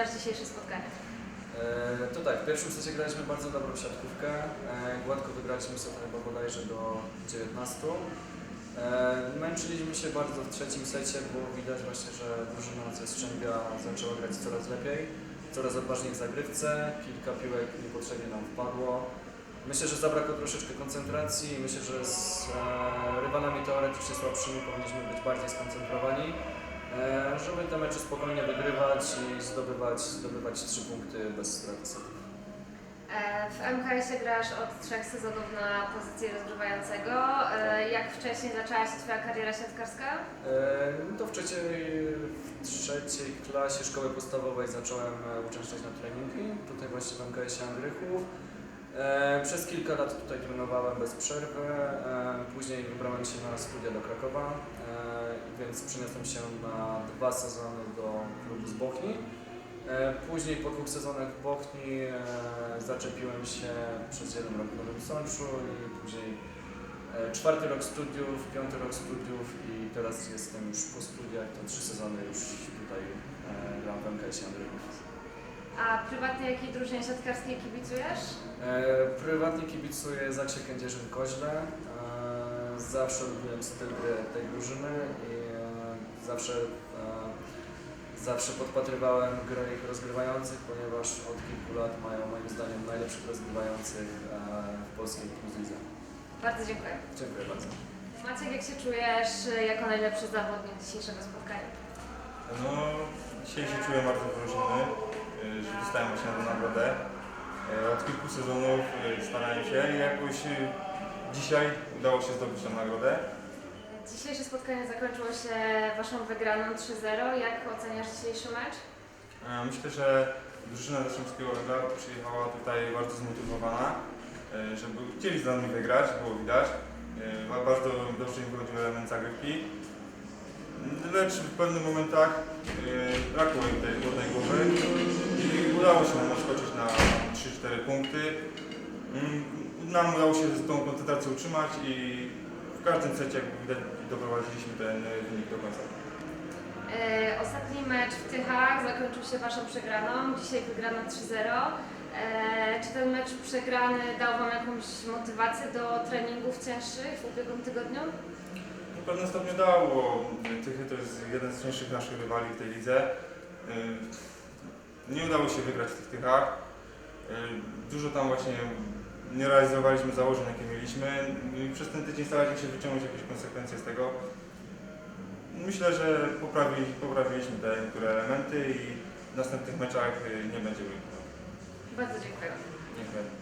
oceniasz dzisiejsze spotkanie? E, To tak, w pierwszym secie graliśmy bardzo dobrą siatkówkę. E, Gładko wygraliśmy set chyba bodajże do 19. E, Męczyliśmy się bardzo w trzecim secie, bo widać właśnie, że drużyna ze Strzębia zaczęła grać coraz lepiej, coraz odważniej w zagrywce, kilka piłek niepotrzebnie nam wpadło. Myślę, że zabrakło troszeczkę koncentracji myślę, że z e, rywalami teoretycznie słabszymi powinniśmy być bardziej skoncentrowani. E, żeby te mecze spokojnie wygrywać i zdobywać, zdobywać trzy punkty bez straty. E, W MKS-ie grasz od trzech sezonów na pozycji rozgrywającego. E, Jak wcześniej zaczęła się Twoja kariera siatkarska? E, To w trzeciej, w trzeciej klasie szkoły podstawowej zacząłem e, uczęszczać na treningi, tutaj właśnie w MKS-ie Angrychów. E, Przez kilka lat tutaj trenowałem bez przerwy, e, później wybrałem się na studia do Krakowa, e, więc przeniosłem się na dwa sezony do klubu z Bochni. E, Później po dwóch sezonach w Bochni e, zaczepiłem się przez jeden rok w Nowym Sączu i później e, czwarty rok studiów, piąty rok studiów i teraz jestem już po studiach, to trzy sezony już tutaj gram w MKS Andrychów. A prywatnie jakiej drużynie siatkarskiej kibicujesz? E, Prywatnie kibicuję Zaksie Kędzierzyn Koźle. E, Zawsze lubiłem styl tej drużyny i zawsze, e, zawsze podpatrywałem grę ich rozgrywających, ponieważ od kilku lat mają moim zdaniem najlepszych rozgrywających e, w polskiej lidze. Bardzo dziękuję. Dziękuję bardzo. Maciek, jak się czujesz e, jako najlepszy zawodnik dzisiejszego spotkania? No, dzisiaj się czuję bardzo wyróżniony, że dostałem właśnie tę nagrodę. Od kilku sezonów starałem się i jakoś dzisiaj udało się zdobyć tę nagrodę. Dzisiejsze spotkanie zakończyło się Waszą wygraną 3-0. Jak oceniasz dzisiejszy mecz? E, Myślę, że drużyna Zasząbskiego Węgla przyjechała tutaj bardzo zmotywowana, e, żeby chcieli z nami wygrać, było widać. E, ba- Bardzo dobrze im wychodził element zagrywki. Lecz w pewnych momentach brakło im tej górnej głowy i udało się nam odskoczyć na 3-4 punkty. Mm, Nam udało się tą koncentrację utrzymać i w każdym secie, jak widać, doprowadziliśmy ten e, wynik do końca. E, Ostatni mecz w Tychach zakończył się Waszą przegraną. Dzisiaj wygrano 3-0. E, Czy ten mecz przegrany dał Wam jakąś motywację do treningów cięższych w ubiegłym tygodniu? W pewnym stopniu dało. Tychy to jest jeden z cięższych naszych rywali w tej lidze. Yy, Nie udało się wygrać w tych Tychach. Yy, Dużo tam właśnie nie realizowaliśmy założeń, jakie mieliśmy i przez ten tydzień staraliśmy się wyciągnąć jakieś konsekwencje z tego. Myślę, że poprawi, poprawiliśmy te niektóre elementy i w następnych meczach yy, nie będzie wyjść. Bardzo dziękuję. Dziękuję.